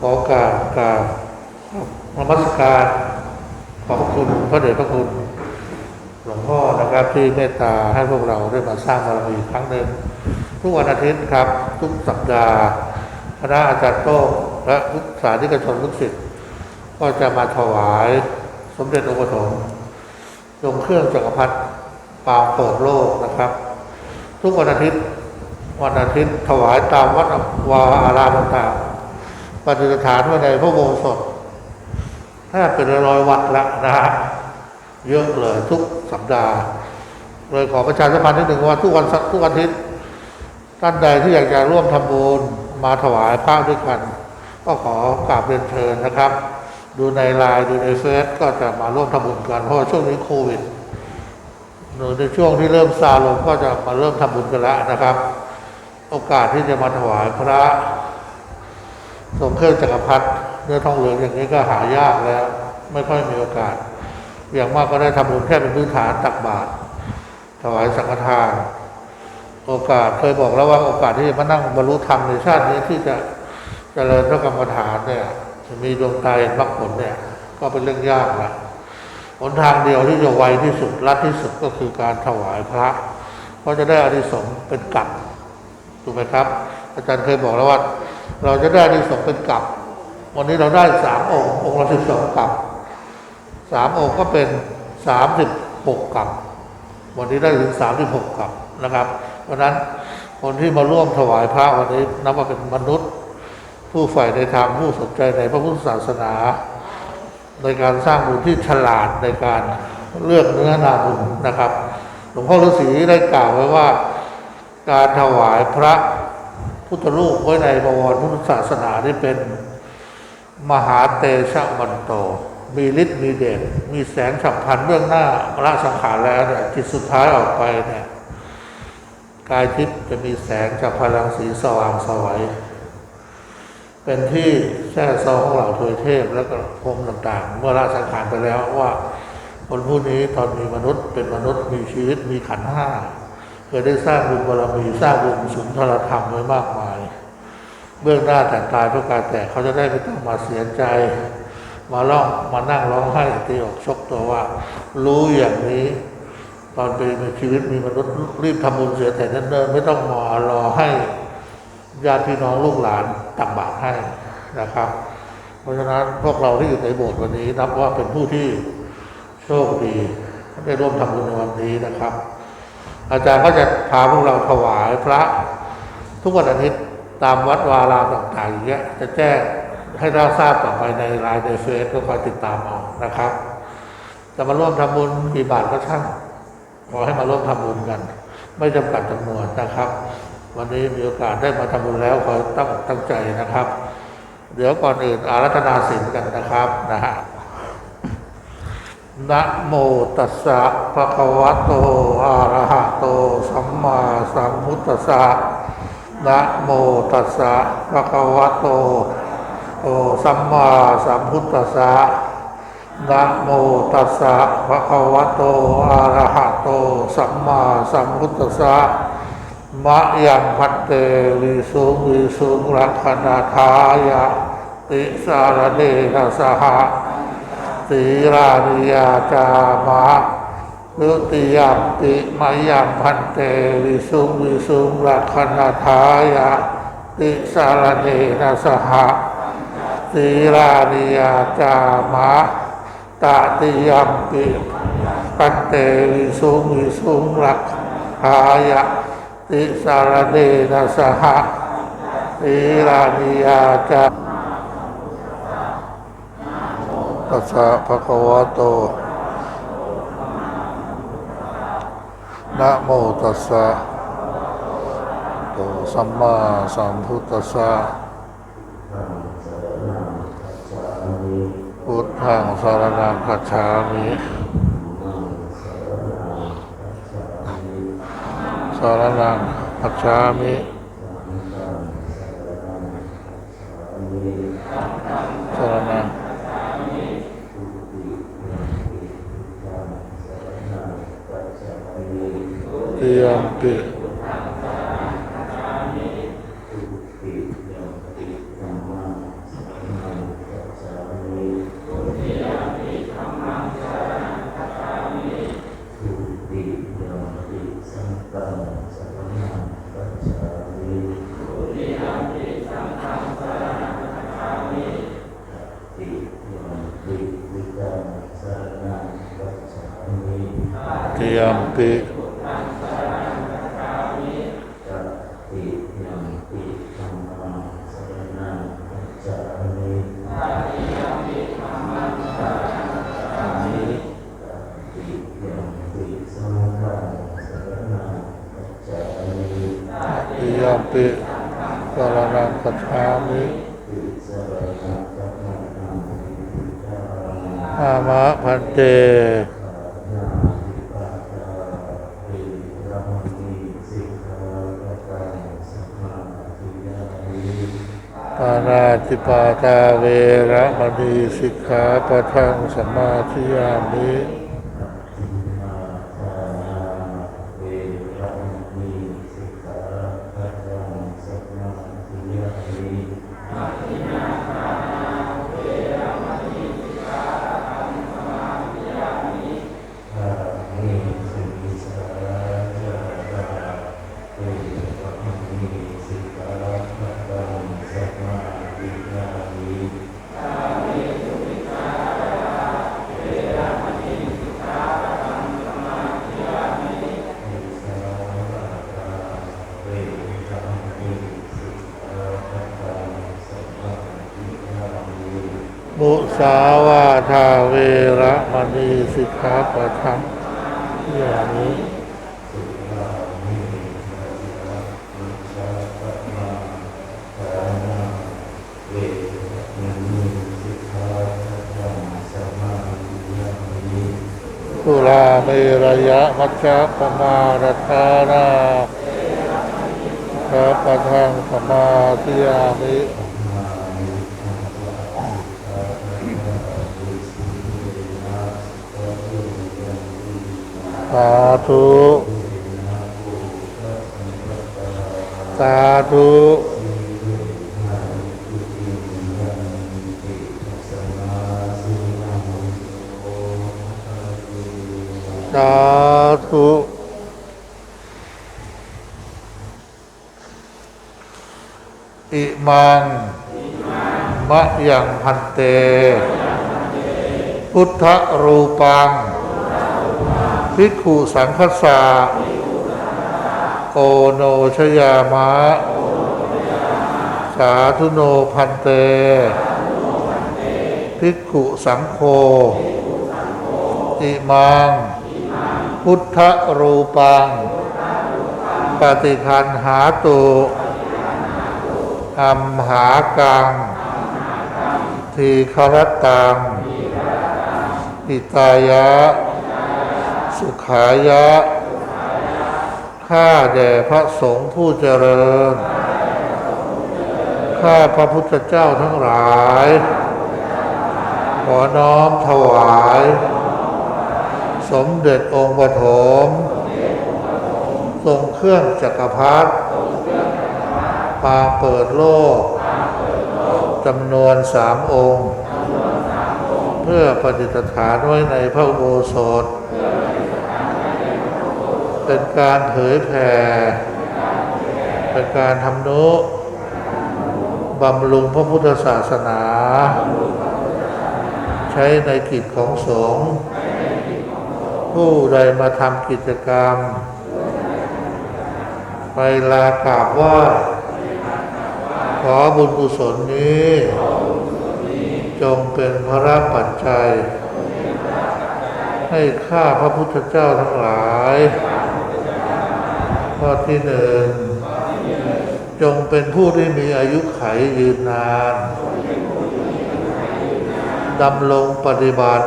ขอการกรารนมัสการขอบพระคุณพระเดชพระคุณ หลวงพ่อนะครับที่เมตตาให้พวกเราได้มาสร้างบารมีครั้งหนึ่งทุกวันอาทิตย์ครับ ทุกสัปดาห์คณะอาจารย์โต้งและทุกสาธิกชนลูกศิษย์ก็จะมาถวายสมเด็จองค์ปฐมลงเครื่องจักรพรรดิปางเปิดโลกนะครับ ทุกวันอาทิตย์วันอาทิตย์ถวายตามวัดวาอารามต่างๆ ปฏิสถานไว้ในพระโบสถแทบเป็นร้อยวัดล้วนะฮะเยอะเลยทุกสัปดาห์เลยขอประชาสัมพันธ์นิดหนึ่งว่าทุกวันศุกร์ทุกวันอาทิตย์ท่านใดที่อยากจะร่วมทำบุญมาถวายพระด้วยกัน ก็ขอกราบเรียนเชิญนะครับ ดูในไลน์ดูในเฟซก็จะมาร่วมทำบุญกันเพราะช่วงนี้โควิดหรือในช่วงที่เริ่มซาลงก็จะมาเริ่มทำบุญกันแล้วนะครับ โอกาสที่จะมาถวายพระ ทรงเครื่องจักรพรรดิเนื้อทองเหลืองอย่างนี้ก็หายากแล้ว ไม่ค่อยมีโอกาส อย่างมากก็ได้ทำบุญแค่เป็นพื้นฐานตักบาตรถวายสังฆทาน โอกาสเคยบอกแล้วว่าโอกาสที่จะมานั่งบรรลุธรรมในชาตินี้ที่จะเจริญพระกรรมฐานเนี่ยจะมีดวงตาเห็นมรรคผลเนี่ย ก็เป็นเรื่องยากนะหนทางเดียวที่จะไวที่สุดรัดที่สุดก็คือการถวายพระ เพราะจะได้อานิสงส์เป็นกลับถูกไหมครับ อาจารย์เคยบอกแล้วว่า เราจะได้อานิสงเป็นกลับ วันนี้เราได้สามองค์องค์ละสิบสองกลับสามองค์ก็เป็นสามสิบหกกลับ วันนี้ได้ถึงสามสิบหกกลับนะครับ เพราะฉะนั้นคนที่มาร่วมถวายพระวันนี้นับว่าเป็นมนุษย์ ผู้ใฝ่ในธรรมผู้สนใจในพระพุทธศาสนา ในการสร้างบุญที่ฉลาดในการเลือกเนื้อนาบุญนะครับ หลวงพ่อฤาษีได้กล่าวไว้ว่า การถวายพระ พุทธรูปไว้ในบวรพุทธศาสนานี่เป็นมหาเตชะมันโต มีฤทธิ์มีเดชมีแสงฉับพลันเบื้องหน้าละสังขารแล้วเนี่ยจิตสุดท้ายออกไปเนี่ยกายทิพย์จะมีแสงจากพลังสีสว่างสวัยเป็นที่แท้ซองของเหล่าเทวยเทพ และก็พรมต่างๆ เมื่อละสังขารไปแล้วว่าคนผู้นี้ตอนมีมนุษย์เป็นมนุษย์มีชีวิตมีขันธ์ห้า ยได้สร้างบุญบารมีสร้างบุญสุนทรธรรมไว้มากมาย เบื้องหน้าแต่ตายเพราะการแต่เขาจะได้ไม่ต้องมาเสียใจ มาร้องมานั่งร้องไห้ตีอกชกตัวว่า รู้อย่างนี้ ตอนเป็นชีวิตมีมนุษย์รีบทำบุญเสียแต่เนิ่นไม่ต้องมารอให้ญาติพี่น้องลูกหลานตักบาตรให้นะครับ เพราะฉะนั้นพวกเราที่อยู่ในโบสถ์วันนี้นับว่าเป็นผู้ที่โชคดีได้ร่วมทำบุญในวันนี้นะครับ อาจารย์ก็จะพาพวกเราถวายพระ ทุกวันอาทิตย์ตามวัดวารามต่างๆอย่างเงี้ยจะแจ้งให้เราทราบต่อไปในไลน์ในเฟซก็คอยติดตามเอานะครับจะมาร่วมทำบุญกี่บาทก็ช่างขอให้มาร่วมทำบุญกัน ไม่จำกัดจำนวนนะครับ วันนี้มีโอกาสได้มาทำบุญแล้วขอตั้งตั้งใจนะครับ เดี๋ยวก่อนอื่นอารัธนาศีลกันนะครับนะฮะ นะโมตัสสะภะคะวะโตอะระหะโตสัมมาสัมพุทธัสสะนะโมตัสสะภะคะวะโตโอสัมมาสัมพุทธัสสะนะโมตัสสะภะคะวะโตอะระหะโตสัมมาสัมพุทธัสสะมะยังพัตเตวิสุงวิสุงรักขณาทายะติสารเนนะสหะ สีรานิยาจามะนุติยามติมายังพันเตวิสุงวิสุงรักขณาทายะติสารเนนะสหะสีรานิยาจามะตติยามติพันเตวิสุงวิสุงรักขายะติสารเนนะสหะสีรานิยาจา ตัสสะภะคะวะโตนะโมตัสสะโตสัมมาสัมพุทธัสสะพุทธังสารนังคัจฉามิสารนังคัจฉามิ ติยมปิติยมปิ อามะพันเตญาติปาตาเวรมณีสิกขาปะทังสมาธิยามิปานาติปาตาเวระมณีสิกขาปะทังสมาธิยามิ ทินนาทานาเวรมณีสิกขาปะทังสมาธิยามิอามิสิสาจาราเวรมณีสิกขาปะทังสมาธิยามิ มุ สาวาทาเวระมณีสิกขาปะทังยามิสุราเมระยะมัจจาปมาดทานาสัพพทังสมาธิยามิาธุสาธุสาธุอิมังมะยังพันเต พุทธรูปัง ภิกขุสังคสาโอโนชยามะ สาธุโนพันเต ภิกขุสังโฆอิมัง พุทธรูปัง ปฏิคันหาตุอัมหากัง ทีครตัง อิตายะ สุขายะ ข้าแด่พระสงฆ์ผู้เจริญ ข้าพระพุทธเจ้าทั้งหลาย ขอน้อมถวาย สมเด็จองค์ปฐมทรงเครื่องจักรพรรดิปางเปิดโลกจำนวนสามองค์ เพื่อประดิษฐานไว้ในพระอุโบสถ เป็นการเผยแผ่ เป็นการทำนุบำรุงพระพุทธศาสนา ใช้ในกิจของสงฆ์ผู้ใดมาทำกิจกรรม ไปลากราบว่าขอบุญกุศลนี้ จงเป็นพระปัจจัย ให้ข้าพระพุทธเจ้าทั้งหลาย ข้อที่หนึ่งจงเป็นผู้ที่มีอายุไขยืนนานดำรงปฏิบัติ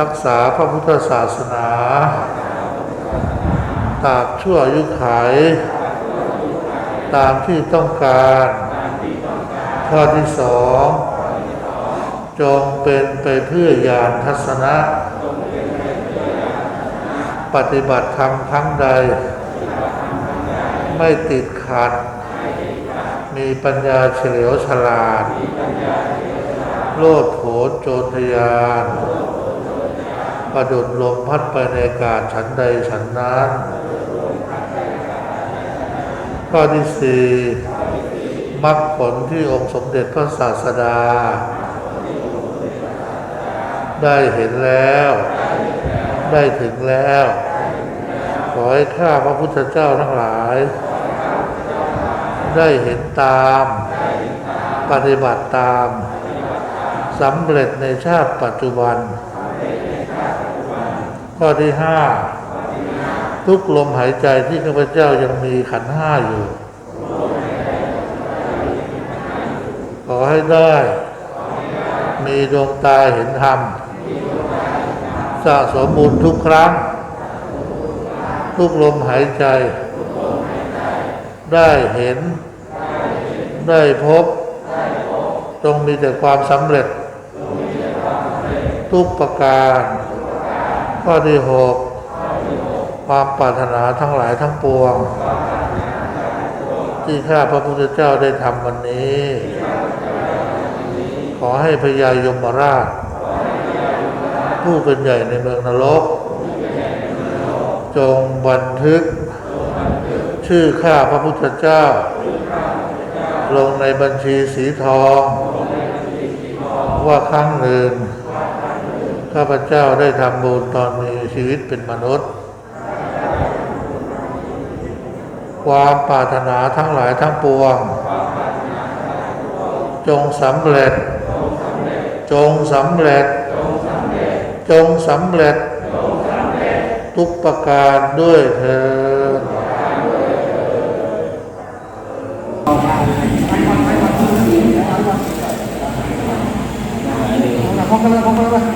รักษาพระพุทธศาสนา ตาบชั่วอายุไขตามที่ต้องการ ข้อที่สอง จงเป็นไปเพื่อญาณทัศนะ ปฏิบัติธรรมครั้งใด ไม่ติดขัด มีปัญญาเฉลียวฉลาด โลดโผนโจรทยาน ประดุดลมพัดไปในอากาศฉันใดฉันนั้น ข้อที่สี่มรรคผลที่องค์สมเด็จพระศาสดา ได้เห็นแล้ว ได้ถึงแล้ว ขอให้ข้าพระพุทธเจ้าทั้งหลาย ได้เห็นตาม ปฏิบัติตามสำเร็จในชาติปัจจุบัน ข้อที่ห้าทุกลมหายใจที่ข้าพเจ้ายังมีขันห้าอยู่ ขอให้ได้ มีดวงตาเห็นธรรมสะสมบุญทุกครั้ง ทุกลมหายใจ ได้เห็น ได้พบ จงมีแต่ความสำเร็จ ทุกประการข้อที่หกความปรารถนาทั้งหลายทั้งปวง ที่ข้าพระพุทธเจ้าได้ทำวันนี้ ขอให้พญายมราช ผู้เป็นใหญ่ในเมืองนรก จงบันทึก ชื่อข้าพระพุทธเจ้า ลงในบัญชีสีทอง ว่าครั้งหนึ่ง ข้าพเจ้าได้ทำบุญตอนมีชีวิตเป็นมนุษย์ ความปรารถนาทั้งหลายทั้งปวง จงสำเร็จ จงสำเร็จ จงสำเร็จ ทุกประการด้วยเถิดอ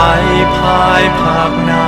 ไปภายภาคหน้า